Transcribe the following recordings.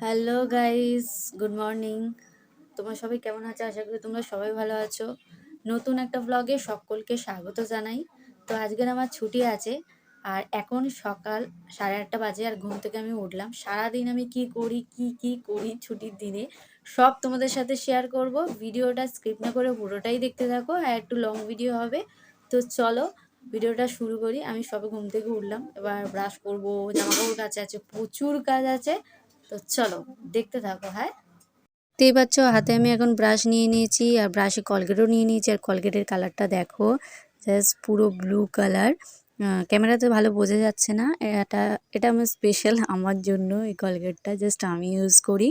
Hello guys good morning তোমরা সবাই কেমন আছো? আশা করি তোমরা সবাই ভালো আছো। নতুন একটা ব্লগে সকলকে স্বাগত জানাই। তো আজকের আমার ছুটি আছে, আর এখন সকাল সাড়ে আটটা বাজে আর ঘুম থেকে আমি উঠলাম। সারাদিন আমি কি করি, কি কি করি ছুটির দিনে, সব তোমাদের সাথে শেয়ার করব। ভিডিওটা স্ক্রিপ্ট না করে পুরোটাই দেখতে থাকো, আর একটু লং ভিডিও হবে। তো চলো, ভিডিওটা শুরু করি। আমি সবে ঘুম থেকে উঠলাম। এবার ব্রাশ করব জামা কাপড় কাছে আছে, প্রচুর কাজ আছে। তো চলো, দেখতে থাকো হ্যাঁ? দেখতেই পাচ্ছ হাতে আমি এখন ব্রাশ নিয়ে নিয়েছি, আর ব্রাশে কলগেটও নিয়ে নিয়েছি, আর কলগেটের কালারটা দেখো জাস্ট পুরো ব্লু কালার ক্যামেরাতে ভালো বোঝা যাচ্ছে না। এটা এটা আমার স্পেশাল আমার জন্য এই কলগেটটা জাস্ট আমি ইউজ করি।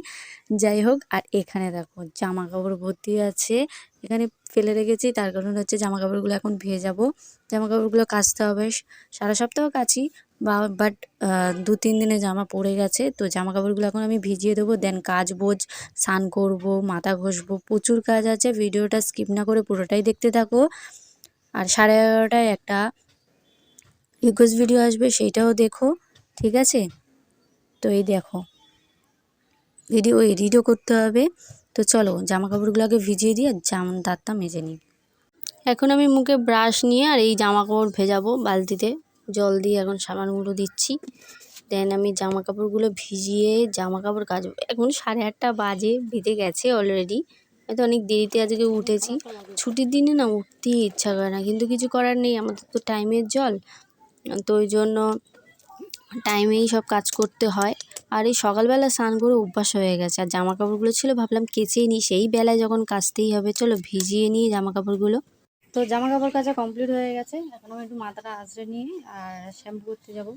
যাই হোক, আর এখানে দেখো জামা কাপড় ভর্তি আছে। এখানে ফেলে রেখেছি, তার কারণ হচ্ছে জামা কাপড়গুলো এখন ভেজাবো জামা কাপড়গুলো কাচতে হবে। সারা সপ্তাহ কাচি, বা বাট দু তিন দিনে জামা পড়ে গেছে। তো জামা কাপড়গুলো এখন আমি ভিজিয়ে দেবো দেন কাজ বোঝ স্নান করব, মাথা ঘষবো, প্রচুর কাজ আছে। ভিডিওটা স্কিপ না করে পুরোটাই দেখতে থাকো। আর সাড়ে এগারোটায় একটা রিকোয়েস্ট ভিডিও আসবে, সেইটাও দেখো, ঠিক আছে? তো এই দেখো ভিডিও এডিটও করতে হবে। তো চলো জামা কাপড়গুলো আগে ভিজিয়ে দিয়ে জাম দাঁতটা মেজে নিই। এখন আমি মুখে ব্রাশ নিয়ে আর এই জামা কাপড় ভেজাবো বালতিতে। জল দিয়ে এখন সাবানগুলো দিচ্ছি। দেন আমি জামা কাপড়গুলো ভিজিয়ে জামা কাপড় কাচবো এখন সাড়ে আটটা বাজে ভিজে গেছে অলরেডি হয়তো অনেক দেরিতে আজকে উঠেছি। ছুটির দিনে না উঠতেই ইচ্ছা করে না, কিন্তু কিছু করার নেই, আমাদের তো টাইমের জল। তো ওই জন্য টাইমেই সব কাজ করতে হয়। আর এই সকালবেলা স্নান করে অভ্যাস হয়ে গেছে। আর জামা কাপড়গুলো ছিল, ভাবলাম কেচেই নিই। সেই বেলায় যখন কাচতেই হবে, চলো ভিজিয়ে নিই জামা কাপড়গুলো তো জামা কাপড় কাচা কমপ্লিট হয়ে গেছে। এখন আমি একটু মাথাটা আঁচড়ে নিয়ে আর শ্যাম্পু করতে যাব।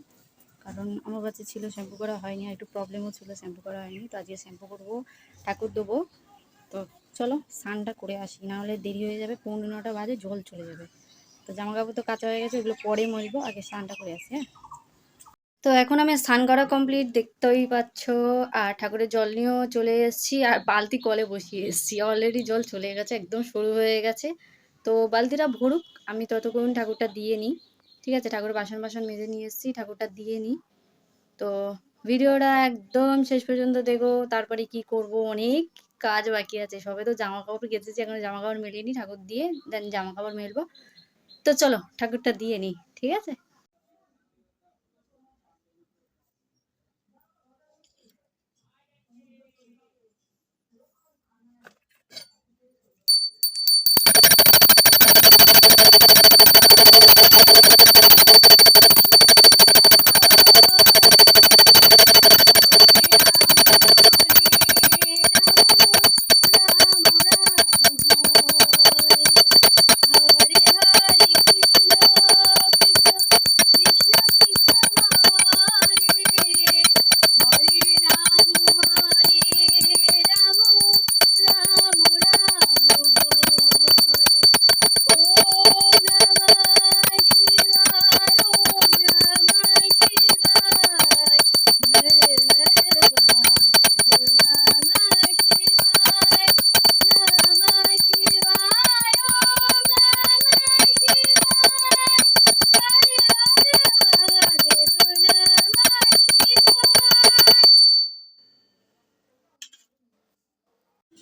কারণ আমার কাছে ছিল শ্যাম্পু করা হয়নি। আর একটু প্রবলেমও ছিল শ্যাম্পু করা হয়নি। তো আজকে শ্যাম্পু করব, ঠাকুর দেবো। তো চলো স্নানটা করে আসি। নাহলে দেরি হয়ে যাবে পনেরো নটা বাজে, জল চলে যাবে। তো জামা কাপড় তো কাঁচা হয়ে গেছে ওগুলো পরে মজবো, আগে স্নানটা করে আসি হ্যাঁ? তো এখন আমি স্নান করা কমপ্লিট দেখতেই পাচ্ছ, আর ঠাকুরের জল নিয়েও চলে এসেছি, আর বালতি কলে বসিয়ে এসেছি অলরেডি জল চলে গেছে, একদম সরু হয়ে গেছে। তো বালতিটা ভরুক, আমি ততক্ষণ ঠাকুরটা দিয়ে নিই, ঠিক আছে? ঠাকুর বাসন বাসন মেজে নিয়ে এসেছি, ঠাকুরটা দিয়ে নিই। তো ভিডিওটা একদম শেষ পর্যন্ত দেখো, তারপরে কি করব, অনেক কাজ বাকি আছে, সবে তো জামা কাপড় কেচেছি, এখন জামা কাপড় মেলিয়ে নিই ঠাকুর দিয়ে, দেন জামা কাপড় মেলবো। তো চলো ঠাকুরটা দিয়ে নিই ঠিক আছে?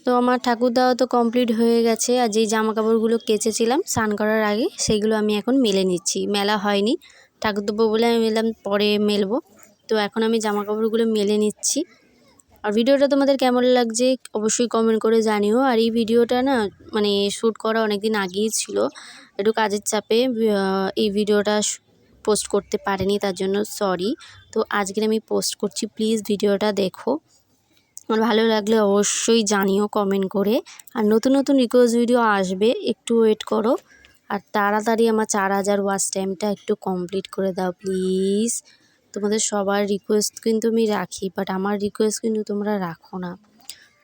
তো আমার ঠাকুর দেওয়া তো কমপ্লিট হয়ে গেছে আর যেই জামা কাপড়গুলো কেচেছিলাম স্নান করার আগে সেইগুলো আমি এখন মেলে নিচ্ছি। মেলা হয়নি। ঠাকুর দেবো বলে আমি মেলাম, পরে মেলবো। তো এখন আমি জামা কাপড়গুলো মেলে নিচ্ছি। আর ভিডিওটা তোমাদের কেমন লাগছে অবশ্যই কমেন্ট করে জানিও। আর এই ভিডিওটা না মানে শ্যুট করা অনেক দিন আগেই ছিল। একটু কাজের চাপে এই ভিডিওটা পোস্ট করতে পারিনি, তার জন্য সরি তো আজকে আমি পোস্ট করছি প্লিজ ভিডিওটা দেখো। আমার ভালো লাগলে অবশ্যই জানিও কমেন্ট করে। আর নতুন নতুন রিকোয়েস্ট ভিডিও আসবে, একটু ওয়েট করো। আর তাড়াতাড়ি আমার চার হাজার ওয়াচ টাইমটা একটু কমপ্লিট করে দাও প্লিজ তোমাদের সবার রিকোয়েস্ট কিন্তু আমি রাখি বাট আমার রিকোয়েস্ট কিন্তু তোমরা রাখো না।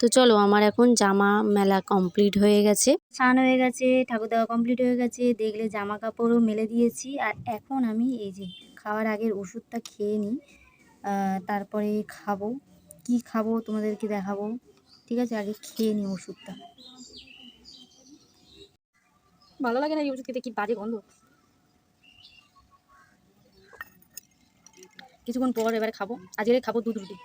তো চলো, আমার এখন জামা মেলা কমপ্লিট হয়ে গেছে। স্নান হয়ে গেছে, ঠাকুর দেওয়া কমপ্লিট হয়ে গেছে। দেখলে জামা কাপড়ও মেলে দিয়েছি। আর এখন আমি এই যে খাওয়ার আগের ওষুধটা খেয়ে নিই তারপরে খাব। কি খাব তোমাদেরকে দেখাবো। ঠিক আছে? আগে খেয়ে নিই ওষুধটা। ভালো লাগে না এই ওষুধ খেতে? কি বাজে গন্ধ? কিছুক্ষণ পর এবারে খাব। আজকে খাব দুধ রুটি।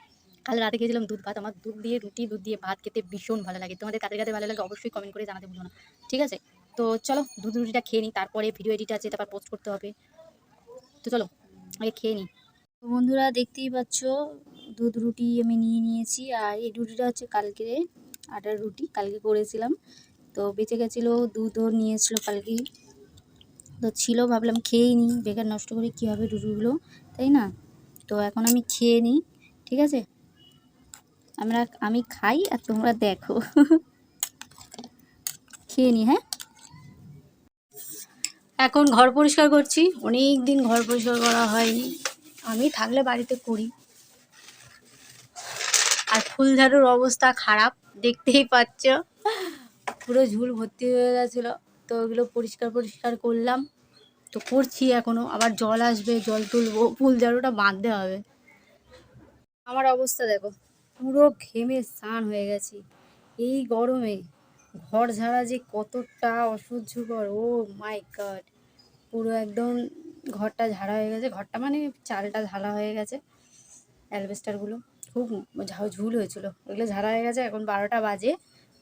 কাল রাতে খেয়েছিলাম দুধ ভাত। আমার দুধ দিয়ে রুটি দুধ দিয়ে ভাত খেতে ভীষণ ভালো লাগে। তোমাদের কাদের কাদের ভালো লাগে অবশ্যই কমেন্ট করে জানাতে ভুলো না। ঠিক আছে? তো চলো দুধ রুটিটা খেয়ে নিই। তারপরে ভিডিও এডিট আছে তারপর পোস্ট করতে হবে। তো চলো আগে খেয়ে নিই। তো বন্ধুরা দেখতেই পাচ্ছ দুধ রুটি আমি নিয়ে নিয়েছি আর এই রুটিটা হচ্ছে কালকে আটার রুটি, কালকে করেছিলাম। তো বেঁচে গেছিল, দুধও নিয়েছিল কালকেই তো ছিল, ভাবলাম খেয়েই নিই, বেকার নষ্ট করে কী হবে রুটিগুলো, তাই না? তো এখন আমি খেয়ে নিই, ঠিক আছে? আমরা, আমি খাই আর তোমরা দেখো। খেয়ে নিই হ্যাঁ? এখন ঘর পরিষ্কার করছি অনেক দিন ঘর পরিষ্কার করা হয়নি। আমি থাকলে বাড়িতে করি। আর ফুল ঝাড়ুর অবস্থা খারাপ, দেখতেই পাচ্ছ। পুরো ঝুল ভর্তি হয়ে গেছিল, তো ওগুলো পরিষ্কার পরিষ্কার করলাম। তো করছি এখনও আবার জল আসবে, জল তুলবো ফুল ঝাড়ুটা বাঁধতে হবে। আমার অবস্থা দেখো, পুরো ঘেমে স্নান হয়ে গেছি। এই গরমে ঘর ঝাড়া যে কতটা অসহ্যকর, ও মাই গড। পুরো একদম ঘরটা ঝাড়া হয়ে গেছে, ঘরটা মানে চালটা ঝাড়া হয়ে গেছে, অ্যালবেস্টারগুলো। খুব ঝুল হয়েছিল। ওগুলো ঝাড়া হয়ে গেছে, এখন বারোটা বাজে।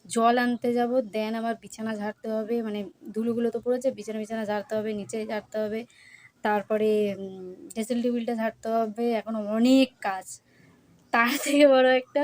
জল আনতে যাব দেন আমার বিছানা ঝাড়তে হবে মানে ধুলোগুলো তো পড়েছে, বিছানা বিছানা ঝাড়তে হবে, নিচে ঝাড়তে হবে। তারপরে ড্রেসিং টেবিলটা ঝাড়তে হবে, এখন অনেক কাজ। তার থেকে বড় একটা,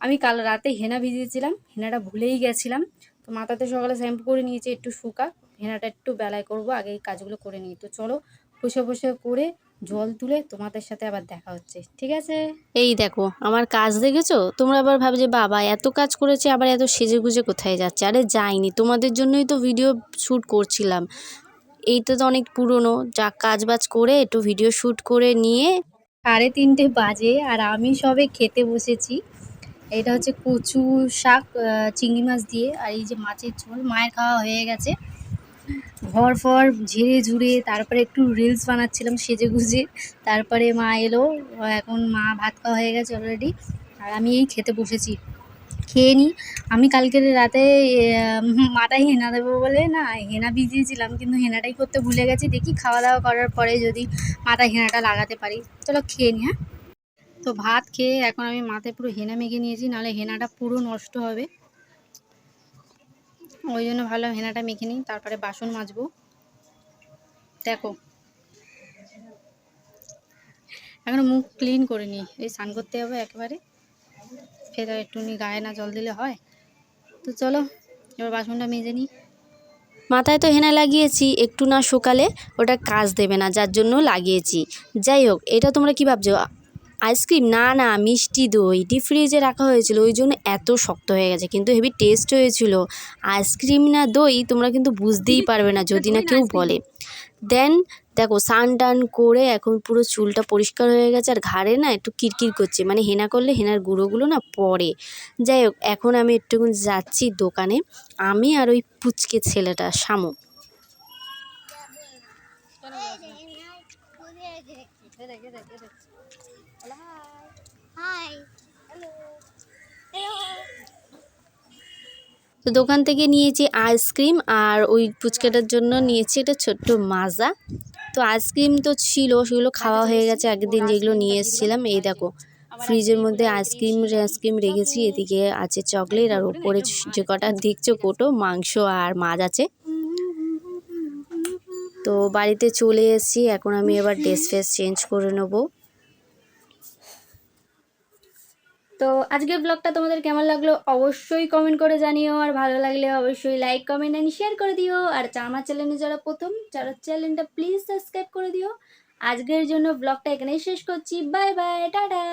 আমি কাল রাতে হেনা ভিজিয়েছিলাম, হেনাটা ভুলেই গেছিলাম। তো মাথাতে সকালে শ্যাম্পু করে নিয়েছি, একটু শুকা। হেনাটা একটু বেলায় করব, আগে এই কাজগুলো করে নিই। তো চলো বসে বসে করে জল তুলে তোমাদের সাথে আবার দেখা হচ্ছে, ঠিক আছে? এই দেখো, আমার কাজ দেখেছ? তোমরা আবার ভাবে যে বাবা, এত কাজ করেছে, আবার এত সেজে গুজে কোথায় যাচ্ছে? আরে যাইনি, তোমাদের জন্যই তো ভিডিও শ্যুট করছিলাম। এইটা তো অনেক পুরনো, যা কাজ বাজ করে একটু ভিডিও শ্যুট করে নিয়ে সাড়ে তিনটে বাজে আর আমি সবে খেতে বসেছি। এটা হচ্ছে কচু শাক চিংড়ি মাছ দিয়ে, আর এই যে মাছের ঝোল, মায়ের খাওয়া হয়ে গেছে। ঘর ফর ঝেড়ে ঝুড়ে, তারপরে একটু রিলস বানাচ্ছিলাম, সেজে গুজে। তারপরে মা এলো, এখন মা ভাত খাওয়া হয়ে গেছে অলরেডি আর আমি এই খেতে বসেছি। খেয়ে নিই আমি কালকের রাতে মাথায় হেনা দেবো বলে না, হেনা ভিজিয়েছিলাম, কিন্তু হেনাটাই করতে ভুলে গেছি। দেখি খাওয়া দাওয়া করার পরে যদি মাথায় হেনাটা লাগাতে পারি। চলো খেয়ে নিই হ্যাঁ? তো ভাত খেয়ে এখন আমি মাথায় পুরো হেনা মেখে নিয়েছি, নাহলে হেনাটা পুরো নষ্ট হবে। ওই জন্য ভালো হেনাটা মেখে নিই, তারপরে বাসন মাজবো। দেখো। এখন মুখ ক্লিন করে নিই। এই স্নান করতে হবে একেবারে। ফের একটুখানি গায়ে না জল দিলে হয়। তো চলো, এবার বাসনটা মেজে নিই। মাথায় তো হেনা লাগিয়েছি, একটু না সকালে ওটা কাজ দেবে না, যার জন্য লাগিয়েছি। যাই হোক, এটা তোমরা কি ভাবছ? আইসক্রিম, না না, মিষ্টি দই, ডিপ ফ্রিজে রাখা হয়েছিল, ওই জন্য এত শক্ত হয়ে গেছে, কিন্তু হেভি টেস্ট হয়েছিল। আইসক্রিম না দই তোমরা কিন্তু বুঝতেই পারবে না, যদি না কেউ বলে। দেন দেখো, স্নান টান করে এখন পুরো চুলটা পরিষ্কার হয়ে গেছে, আর ঘাড়ে না একটু কিরকির করছে মানে হেনা করলে হেনার গুঁড়োগুলো না পড়ে। যাই হোক, এখন আমি একটুখানি যাচ্ছি দোকানে, আমি আর ওই পুচকে ছেলেটা, শামু. তো দোকান থেকে নিয়েছি আইসক্রিম আর ওই ফুচকাটার জন্য নিয়েছি একটা ছোট্ট মাজা। তো আইসক্রিম তো ছিল সেগুলো খাওয়া হয়ে গেছে আগের দিন যেগুলো নিয়ে এসেছিলাম এই দেখো ফ্রিজের মধ্যে আইসক্রিম আইসক্রিম রেখেছি এদিকে আছে চকলেট আর ওপরে যে কটা দেখছ কোটো মাংস আর মাছ আছে। তো বাড়িতে চলে এসেছি, এখন আমি এবার ড্রেস ফ্রেস চেঞ্জ করে নেব। তো আজকের ব্লগটা তোমাদের কেমন লাগল অবশ্যই কমেন্ট করে জানিও, আর ভালো লাগলে অবশ্যই লাইক কমেন্ট অ্যান্ড শেয়ার করে দিও। আর আমার চ্যানেলে যারা প্রথম যারা চ্যানেলটা প্লিজ সাবস্ক্রাইব করে দিও। আজকের জন্য ব্লগটা এখানেই শেষ করছি। Bye bye tata!